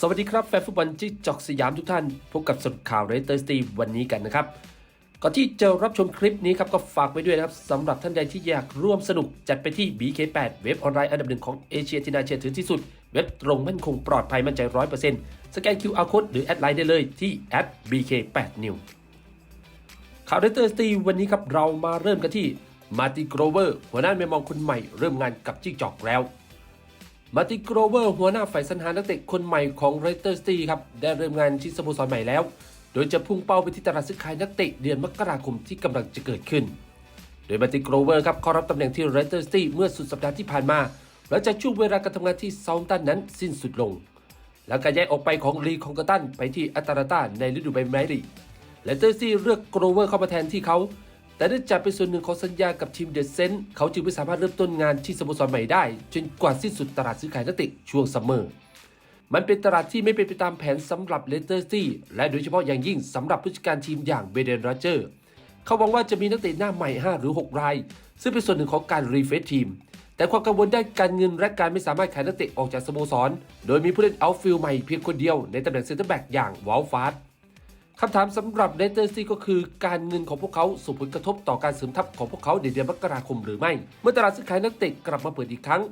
สวัสดีครับแฟนฟุตบอลจิ๊กจอกสยามทุกท่าน พบกับสรุปข่าวเรเตอร์สตีวันนี้กันนะครับ ก่อนที่จะรับชมคลิปนี้ครับก็ฝากไว้ด้วยนะครับสำหรับท่านใดที่อยากร่วมสนุกจัดไปที่ BK8 เว็บออนไลน์อันดับหนึ่งของเอเชียที่น่าเชื่อถือที่สุด เว็บตรงมั่นคงปลอดภัยมั่นใจ 100%สแกน QR Code หรือแอดไลน์ได้เลยที่แอด @bk8new ข่าวเรเตอร์สตีวันนี้ครับเรามาเริ่มกันที่มาติโกรเวอร์หัวหน้าเมมองคนใหม่เริ่มงานกับจิ๊กจอกแล้ว มาติโกรเวอร์หัวหน้าฝ่ายสรรหานักเตะคนใหม่ของเรเตอร์สตีครับได้เริ่มงานที่สโมสรใหม่แล้ว โดยจะพุ่งเป้าไปที่ตลาดซื้อขายนักเตะเดือนมกราคมที่กำลังจะเกิดขึ้น โดยมาติโกรเวอร์ครับเข้ารับตำแหน่งที่เรเตอร์สตีเมื่อสุดสัปดาห์ที่ผ่านมาหลังจากช่วงเวลาการทำงานที่เซาท์ตันนั้นสิ้นสุดลง แล้วการย้ายออกไปของลีคองกตันไปที่อัตาลาตาในฤดูใบไม้ผลิเลสเตอร์ซีเลือกโกรเวอร์เข้ามาแทนที่เขา แต่เนื่องจากเป็นส่วนหนึ่งของสัญญากับทีมเดอะเซนต์เขาจึงไม่สามารถเริ่มต้นงานที่สโมสรใหม่ได้ จนกว่าสิ้นสุดตลาดซื้อขายนักเตะช่วงซัมเมอร์มันเป็นตลาดที่ไม่เป็นไปตามแผนสำหรับเลสเตอร์ซีและโดยเฉพาะอย่างยิ่งสำหรับผู้จัดการทีมอย่างเบเดนโรเจอร์เขาหวังว่าจะมีนักเตะหน้าใหม่ 5 หรือ 6 ราย ซึ่งเป็นส่วนหนึ่งของการรีเฟรชทีม แต่ความกังวลด้านการเงินและการไม่สามารถขายนักเตะออกจากสโมสร โดยมีผู้เล่นเอาท์ฟิลด์ใหม่เพียงคนเดียวในตำแหน่งเซนเตอร์แบ็กอย่างวอลฟาร์ด คำถามสำหรับเลสเตอร์ซีก็คือการเงินของพวกเขาส่งผลกระทบต่อการเสริมทัพของพวกเขาในเดือนมกราคมหรือไม่ เมื่อตลาดซื้อขายนักเตะกลับมาเปิดอีกครั้ง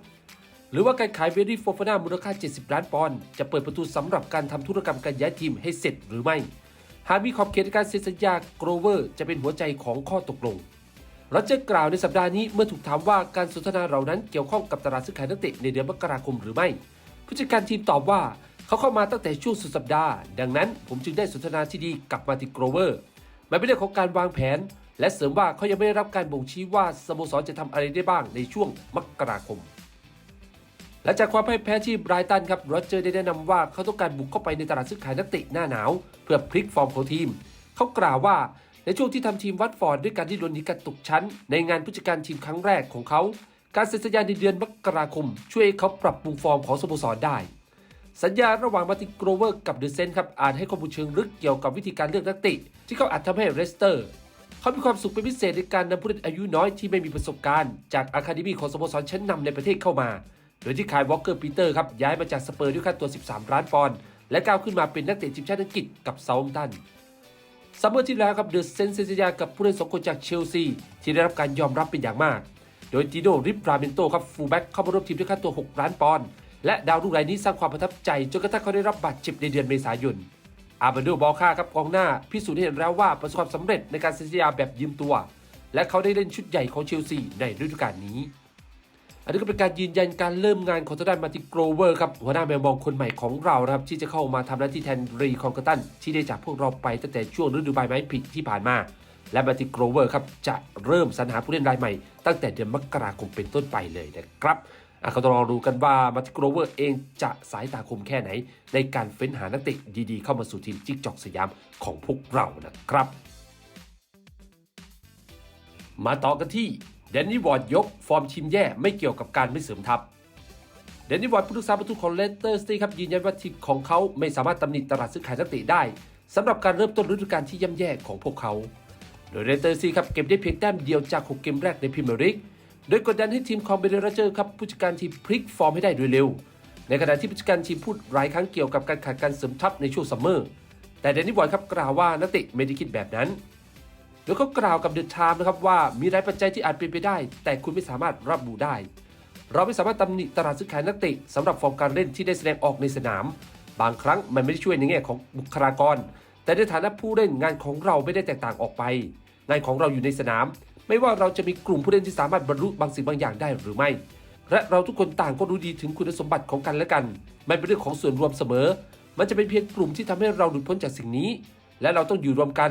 หรือว่าการขายเวรี่โฟฟานามูลค่า 70 ล้านปอนด์จะเปิดประตูสำหรับการทำธุรกรรมการย้ายทีมให้เสร็จหรือไม่ หากมีขอบเขตในการเซ็นสัญญาโกรเวอร์จะเป็นหัวใจของข้อตกลงเราจะกล่าวในสัปดาห์นี้เมื่อถูกถามว่าการสนทนาเหล่านั้นเกี่ยวข้องกับตลาดซื้อขายนักเตะในเดือนมกราคมหรือไม่ ผู้จัดการทีมตอบว่า เขาเข้ามาตั้งแต่ช่วงสุดสัปดาห์ ดังนั้นผมจึงได้สนทนาที่ดีกับมาติโกรเวอร์ มันเป็นเรื่องของการวางแผน และเสริมว่าเขายังไม่ได้รับการบ่งชี้ว่าสโมสรจะทำอะไรได้บ้างในช่วงมกราคมและจากความพ่ายแพ้ที่ไบรตันครับโรเจอร์ได้แนะนำว่าเขาต้องการบุกเข้าไปในตลาดซื้อขายนักเตะหน้าหนาว เพื่อพลิกฟอร์มของทีม เขากล่าวว่าในช่วงที่ทำทีมวัตฟอร์ดด้วยการที่โดนหนีการตกชั้น ในงานผู้จัดการทีมครั้งแรกของเขา การเซ็นสัญญาในเดือนมกราคม ช่วยให้เขาปรับปรุงฟอร์มของสโมสรได้ สัญญาระหว่างมาร์ติโกรเวอร์กับเดอะเซนครับอาจให้ข้อมูลเชิงลึกเกี่ยวกับวิธีการเลือกนักเตะที่เขาอาจทำให้เรสเตอร์ เขามีความสุขเป็นพิเศษในการนำผู้เล่นอายุน้อยที่ไม่มีประสบการณ์จากอะคาเดมีของสโมสรชั้นนำในประเทศเข้ามา โดยที่ขายวอลเกอร์ปีเตอร์ครับย้ายมาจากสเปอร์ด้วยค่าตัว 13 ล้านปอนด์และก้าวขึ้นมาเป็นนักเตะทีมชาติอังกฤษกับเซาท์ตันซัมเมอร์ที่แล้วครับเดอะเซนเซสัญญากับผู้เล่นสองคนจากเชลซีที่ได้รับการยอมรับเป็นอย่างมาก โดยติโดริปราเมนโตครับฟูลแบ็กเข้ามาร่วมทีมด้วยค่าตัว 6 ล้านปอนด์ และดาวรุ่งรายนี้สร้างความประทับใจจนกระทั่งเขาได้รับบาดเจ็บในเดือนเมษายน อาบันโดบอลค่าครับกองหน้าพิสูจน์เห็นแล้วว่าประสบความสำเร็จในการเซ็นสัญญาแบบยืมตัว และเขาได้เล่นชุดใหญ่ของเชลซีในฤดูกาลนี้ อันนี้ก็เป็นการยืนยันการเริ่มงานของทางด้านมาติโกรเวอร์ครับหัวหน้าแมวมองคนใหม่ของเรานะครับที่จะเข้ามาทำหน้าที่แทนรีคอนกตันที่ได้จากพวกเราไปตั้งแต่ช่วงฤดูใบไม้ผลิที่ผ่านมาและมาติโกรเวอร์ครับจะเริ่มสรรหาผู้เล่นรายใหม่ ตั้งแต่เดือนมกราคมเป็นต้นไปเลยนะครับ อะเขาต้องรอดูกันว่ามาติโกรเวอร์เองจะสายตาคมแค่ไหน ในการเฟ้นหานักเตะดีๆ เข้ามาสู่ทีมจิกจอกสยามของพวกเรานะครับ มาต่อกันที่แดนนี่วอร์ดยก ฟอร์มทีมแย่ไม่เกี่ยวกับการไม่เสริมทัพแดนนี่วอร์ดผู้รักษาประตูของเลสเตอร์สตีครับยืนยันว่าทีมของเขาไม่สามารถตำหนิตลาดซื้อขายนักเตะได้สำหรับการเริ่มต้นฤดูกาลที่ย่ำแย่ของพวกเขา โดยเลสเตอร์ซีครับเก็บได้เพียงแต้มเดียวจาก 6 เกมแรกในพรีเมียร์ลีก โดยกดดันให้ทีมคอมเบเดอร์เจอร์ครับผู้จัดการทีมพลิกฟอร์มให้ได้โดยเร็ว ในขณะที่ผู้จัดการทีมพูดหลายครั้งเกี่ยวกับการขาดการเสริมทัพในช่วงซัมเมอร์ แต่แดนนี่วอร์ดครับกล่าวว่านักเตะไม่ได้คิดแบบนั้นโดยเขากล่าวกับเดอะไทม์นะครับว่ามีหลายปัจจัยที่อาจเป็นไปได้ แต่คุณไม่สามารถรับรู้ได้ เราไม่สามารถตำหนิตลาดซื้อขายนักเตะสำหรับฟอร์มการเล่นที่ได้แสดงออกในสนาม บางครั้งมันไม่ได้ช่วยในแง่ของบุคลากร แต่ในฐานะผู้เล่นงานของเราไม่ได้แตกต่างออกไป งานของเราอยู่ในสนาม ไม่ว่าเราจะมีกลุ่มผู้เล่นที่สามารถบรรลุบางสิ่งบางอย่างได้หรือไม่ และเราทุกคนต่างก็รู้ดีถึงคุณสมบัติของกันและกันมันเป็นเรื่องของส่วนรวมเสมอ มันจะเป็นเพียงกลุ่มที่ทำให้เราหลุดพ้นจากสิ่งนี้ และเราต้องอยู่รวมกัน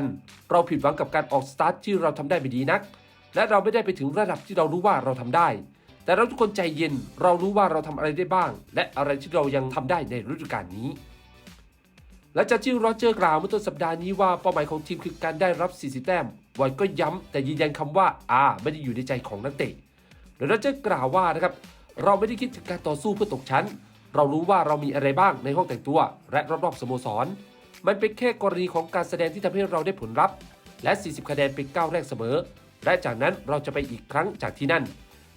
เราผิดหวังกับการออกสตาร์ทที่เราทำได้ไม่ดีนัก และเราไม่ได้ไปถึงระดับที่เรารู้ว่าเราทำได้ แต่เราทุกคนใจเย็น เรารู้ว่าเราทำอะไรได้บ้าง และอะไรที่เรายังทำได้ในฤดูกาลนี้ และจากที่โรเจอร์กล่าวเมื่อต้นสัปดาห์นี้ว่าเป้าหมายของทีมคือการได้รับ 40 แต้มวอยก็ย้ำแต่ยืนยันคำว่าอาไม่ได้อยู่ในใจของนักเตะโดยโรเจอร์กล่าวว่านะครับเราไม่ได้คิดถึงการต่อสู้เพื่อตกชั้น เรารู้ว่าเรามีอะไรบ้างในห้องแต่งตัว และรอบๆสโมสร มันเป็นแค่กรณีของการแสดงที่ทำให้เราได้ผลลัพธ์ และ 40 คะแนนเป็นก้าวแรกเสมอ และจากนั้นเราจะไปอีกครั้งจากที่นั่น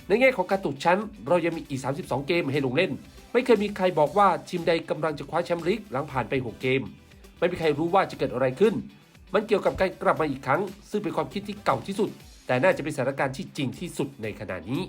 ในแง่ของการตกชั้น เรายังมีอีก 32 เกมให้ลงเล่น ไม่เคยมีใครบอกว่าทีมใดกำลังจะคว้าแชมป์ลีกหลังผ่านไป 6 เกม ไม่มีใครรู้ว่าจะเกิดอะไรขึ้น มันเกี่ยวกับการกลับมาอีกครั้ง ซึ่งเป็นความคิดที่เก่าที่สุด แต่น่าจะเป็นสถานการณ์ที่จริงที่สุดในขณะนี้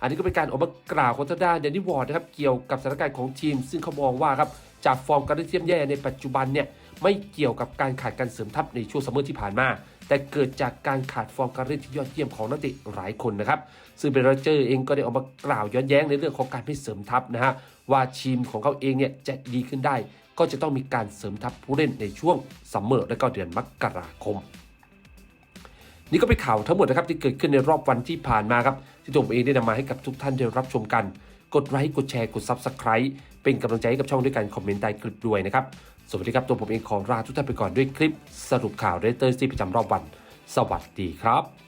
อันนี้ก็เป็นการออกมากล่าวของทางด้านเดนิวอร์ดนะครับเกี่ยวกับสถานการณ์ของทีม ซึ่งเขามองว่าครับจากฟอร์มการเล่นที่ย่ำแย่ในปัจจุบันเนี่ยไม่เกี่ยวกับการขาดการเสริมทัพในช่วงซัมเมอร์ที่ผ่านมา แต่เกิดจากการขาดฟอร์มการเล่นที่ยอดเยี่ยมของนักเตะหลายคนนะครับ ซึ่งเบรเจอร์เองก็ได้ออกมากล่าวย้อนแย้งในเรื่องของการไม่เสริมทัพนะฮะว่าทีมของเขาเองเนี่ยจะดีขึ้นได้ ก็จะต้องมีการเสริมทัพผู้เล่นในช่วงซัมเมอร์และก็เดือนมกราคมนี่ก็เป็นข่าวทั้งหมดนะครับที่เกิดขึ้นในรอบวันที่ผ่านมาครับ ที่ตัวผมเองได้นำมาให้กับทุกท่านได้รับชมกัน กดไลค์กดแชร์กด Subscribe เป็นกำลังใจให้กับช่องด้วยการคอมเมนต์ใต้คลิปด้วยนะครับ สวัสดีครับ ตัวผมเองขอลาทุกท่านไปก่อนด้วยคลิปสรุปข่าวเรเตอร์ซีประจำรอบวัน สวัสดีครับ